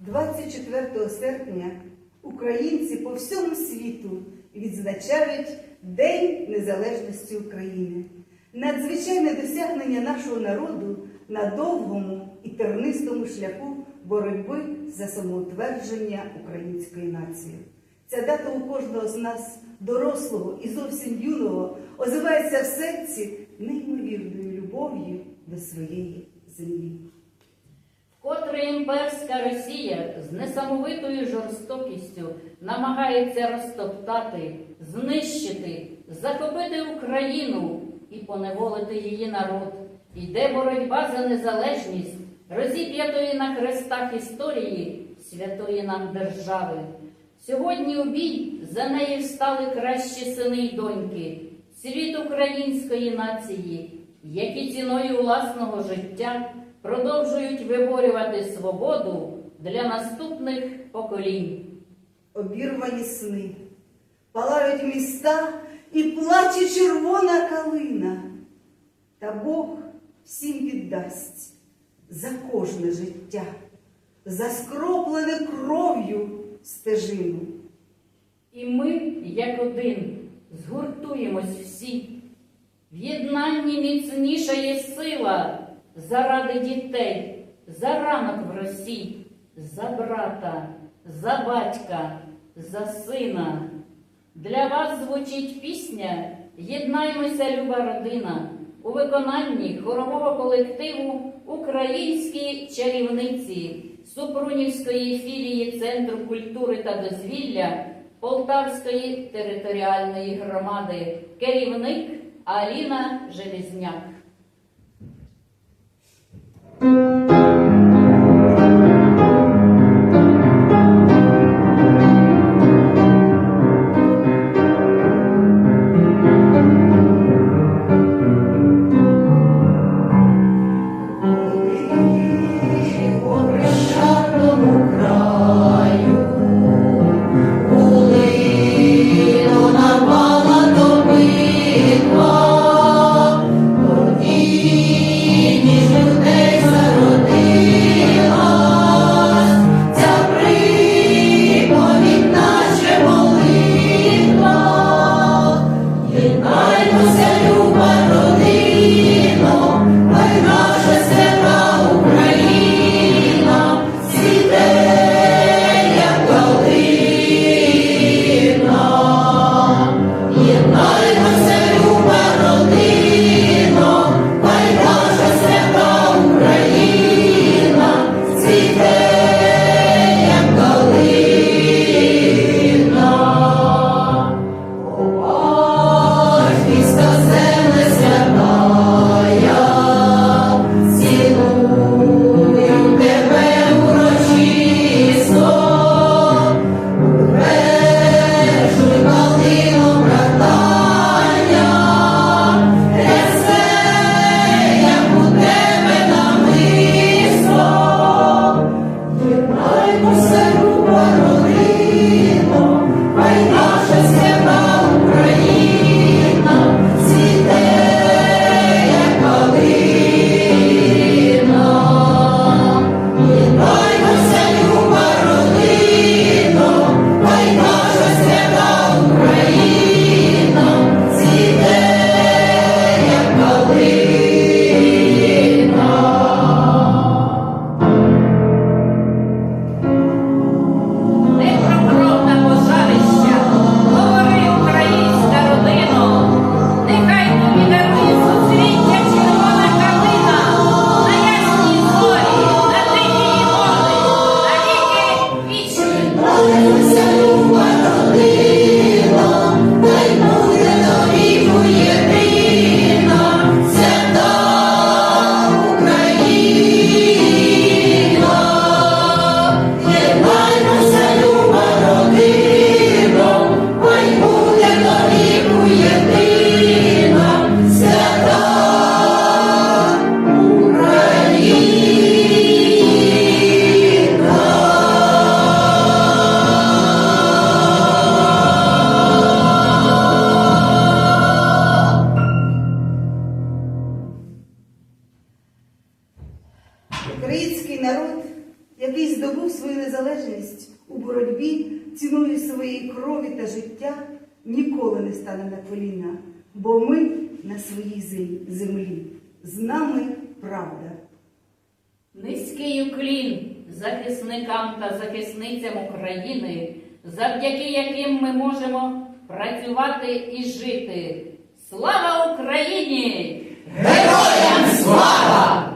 24 серпня українці по всьому світу відзначають День Незалежності України. Надзвичайне досягнення нашого народу на довгому і тернистому шляху боротьби за самоутвердження української нації. Ця дата у кожного з нас, дорослого і зовсім юного, озивається в серці неймовірною любов'ю до своєї землі. Вкотре імперська Росія з несамовитою жорстокістю намагається розтоптати, знищити, захопити Україну і поневолити її народ. Йде боротьба за незалежність, розіп'ятої на хрестах історії святої нам держави. Сьогодні у бій за неї встали кращі сини й доньки, світ української нації, які ціною власного життя продовжують виборювати свободу для наступних поколінь. обірвані сни, палають міста і плаче червона калина. Та Бог всім віддасть за кожне життя, за скроплене кров'ю стежину. І ми, як один, згуртуємось всі. В єднанні міцніша є сила заради дітей, за ранок в Росі, за брата, за батька, за сина. Для вас звучить пісня Єднаймося, люба родина у виконанні хорового колективу Українські чарівниці Супрунівської філії Центру культури та дозвілля Полтавської територіальної громади, керівник Аліна Железняк. По свою незалежність у боротьбі ціною своєї крові та життя, ніколи не стане на коліна, бо ми на своїй землі. З нами правда. Низький уклін захисникам та захисницям України, завдяки яким ми можемо працювати і жити. Слава Україні! Героям слава!